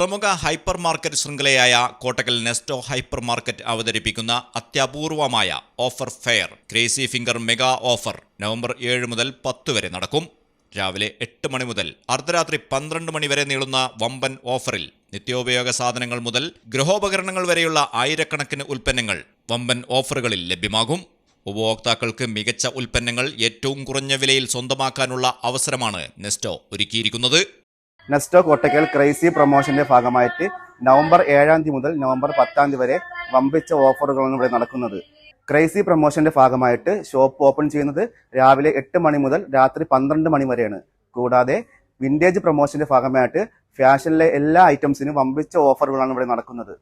പ്രമുഖ hyper market ശൃംഖലയായ Kottakkal Nesto hyper market അവതരിപ്പിക്കുന്ന അത്യപൂർവമായ offer fair. Crazy finger mega offer November ഏഴ് മുതൽ പത്ത് വരെ നടക്കും. രാവിലെ എട്ട് മണി മുതൽ അർദ്ധരാത്രി പന്ത്രണ്ട് മണി വരെ നീളുന്ന വമ്പൻ ഓഫറിൽ നിത്യോപയോഗ സാധനങ്ങൾ മുതൽ ഗൃഹോപകരണങ്ങൾ വരെയുള്ള ആയിരക്കണക്കിന് ഉൽപ്പന്നങ്ങൾ വമ്പൻ ഓഫറുകളിൽ ലഭ്യമാകും. ഉപഭോക്താക്കൾക്ക് മികച്ച ഉൽപ്പന്നങ്ങൾ ഏറ്റവും കുറഞ്ഞ വിലയിൽ സ്വന്തമാക്കാനുള്ള അവസരമാണ് നെസ്റ്റോ ഒരുക്കിയിരിക്കുന്നത്. നെസ്റ്റോ കോട്ടക്കൽ ക്രൈസി പ്രൊമോഷന്റെ ഭാഗമായിട്ട് നവംബർ ഏഴാം തീയതി മുതൽ നവംബർ പത്താം തീയതി വരെ വമ്പിച്ച ഓഫറുകളാണ് ഇവിടെ നടക്കുന്നത്. ക്രൈസി പ്രൊമോഷന്റെ ഭാഗമായിട്ട് ഷോപ്പ് ഓപ്പൺ ചെയ്യുന്നത് രാവിലെ എട്ട് മണി മുതൽ രാത്രി പന്ത്രണ്ട് മണി വരെയാണ്. കൂടാതെ വിന്റേജ് പ്രൊമോഷന്റെ ഭാഗമായിട്ട് ഫാഷനിലെ എല്ലാ ഐറ്റംസിനും വമ്പിച്ച ഓഫറുകളാണ് ഇവിടെ നടക്കുന്നത്.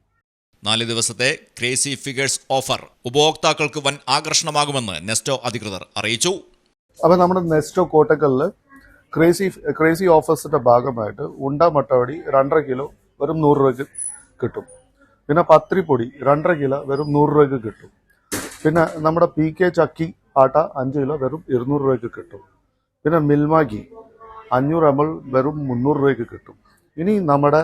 നാല് ദിവസത്തെ ക്രേസി ഫിഗേഴ്സ് ഓഫർ ഉപഭോക്താക്കൾക്ക് വൻ ആകർഷണമാകുമെന്ന് നെസ്റ്റോ അധികൃതർ അറിയിച്ചു. അപ്പോൾ നമ്മുടെ നെസ്റ്റോ കോട്ടക്കലിൽ ക്രേസി ക്രേസി ഓഫേഴ്സിന്റെ ഭാഗമായിട്ട് ഉണ്ട മട്ടവടി രണ്ടര കിലോ വെറും നൂറ് രൂപയ്ക്ക് കിട്ടും. പിന്നെ പത്രിപ്പൊടി രണ്ടര കിലോ വെറും നൂറ് രൂപയ്ക്ക് കിട്ടും. പിന്നെ നമ്മുടെ പി കെ ചക്കി ആട്ട അഞ്ച് കിലോ വെറും ഇരുന്നൂറ് രൂപയ്ക്ക് കിട്ടും. പിന്നെ മിൽമാഗി അഞ്ഞൂറ് എം എൽ വെറും മുന്നൂറ് രൂപയ്ക്ക് കിട്ടും. ഇനി നമ്മുടെ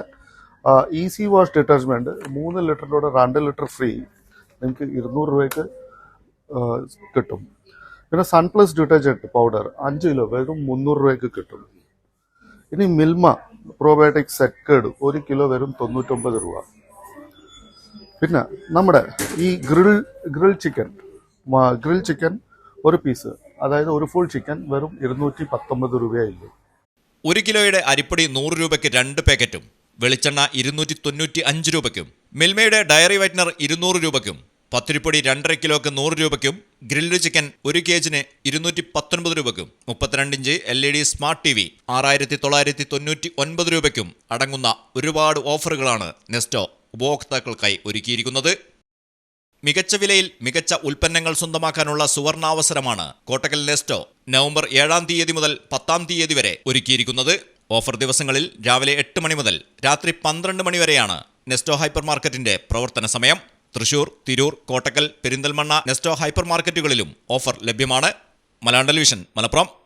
ഈസി വാഷ് ഡിറ്റർജന്റ് മൂന്ന് ലിറ്ററിലൂടെ രണ്ട് ലിറ്റർ ഫ്രീ നിങ്ങൾക്ക് ഇരുന്നൂറ് രൂപയ്ക്ക് കിട്ടും. പിന്നെ സൺപ്ലസ് ഡിറ്റർജന്റ് പൗഡർ അഞ്ച് കിലോ വെറും മുന്നൂറ് രൂപയ്ക്ക് കിട്ടും. ഇനി മിൽമ പ്രോബയോട്ടിക് സെക്കേഡ് ഒരു കിലോ വെറും തൊണ്ണൂറ്റൊമ്പത് രൂപ. പിന്നെ നമ്മുടെ ഈ grill grill chicken grill chicken ഒരു പീസ് അതായത് ഒരു ഫുൾ ചിക്കൻ വെറും ഇരുന്നൂറ്റി പത്തൊമ്പത് രൂപയായില്ലേ? ഒരു കിലോയുടെ അരിപ്പൊടി നൂറ് രൂപയ്ക്ക് രണ്ട് പാക്കറ്റും വെളിച്ചെണ്ണ ഇരുന്നൂറ്റി തൊണ്ണൂറ്റി അഞ്ച് രൂപയ്ക്കും മിൽമയുടെ ഡയറി വൈറ്റ്നർ ഇരുന്നൂറ് രൂപയ്ക്കും പത്തിരിപ്പൊടി രണ്ടര കിലോക്ക് നൂറ് രൂപയ്ക്കും ഗ്രിൽഡ് ചിക്കൻ ഒരു കേജിന് ഇരുന്നൂറ്റി പത്തൊൻപത് രൂപയ്ക്കും മുപ്പത്തിരണ്ട് inch L E D smart T V ആറായിരത്തി തൊള്ളായിരത്തി തൊണ്ണൂറ്റി ഒൻപത് രൂപയ്ക്കും അടങ്ങുന്ന ഒരുപാട് ഓഫറുകളാണ് നെസ്റ്റോ ഉപഭോക്താക്കൾക്കായി ഒരുക്കിയിരിക്കുന്നത്. മികച്ച വിലയിൽ മികച്ച ഉൽപ്പന്നങ്ങൾ സ്വന്തമാക്കാനുള്ള സുവർണാവസരമാണ് കോട്ടക്കൽ നെസ്റ്റോ നവംബർ ഏഴാം തീയതി മുതൽ പത്താം തീയതി വരെ ഒരുക്കിയിരിക്കുന്നത്. ഓഫർ ദിവസങ്ങളിൽ രാവിലെ എട്ട് മണി മുതൽ രാത്രി പന്ത്രണ്ട് മണി വരെയാണ് നെസ്റ്റോ ഹൈപ്പർ മാർക്കറ്റിന്റെ പ്രവർത്തന സമയം. തൃശൂർ തിരൂർ കോട്ടക്കൽ പെരിന്തൽമണ്ണ നെസ്റ്റോ ഹൈപ്പർ മാർക്കറ്റുകളിലും ഓഫർ ലഭ്യമാണ്. മലയാളം ടെലിവിഷൻ മലപ്പുറം.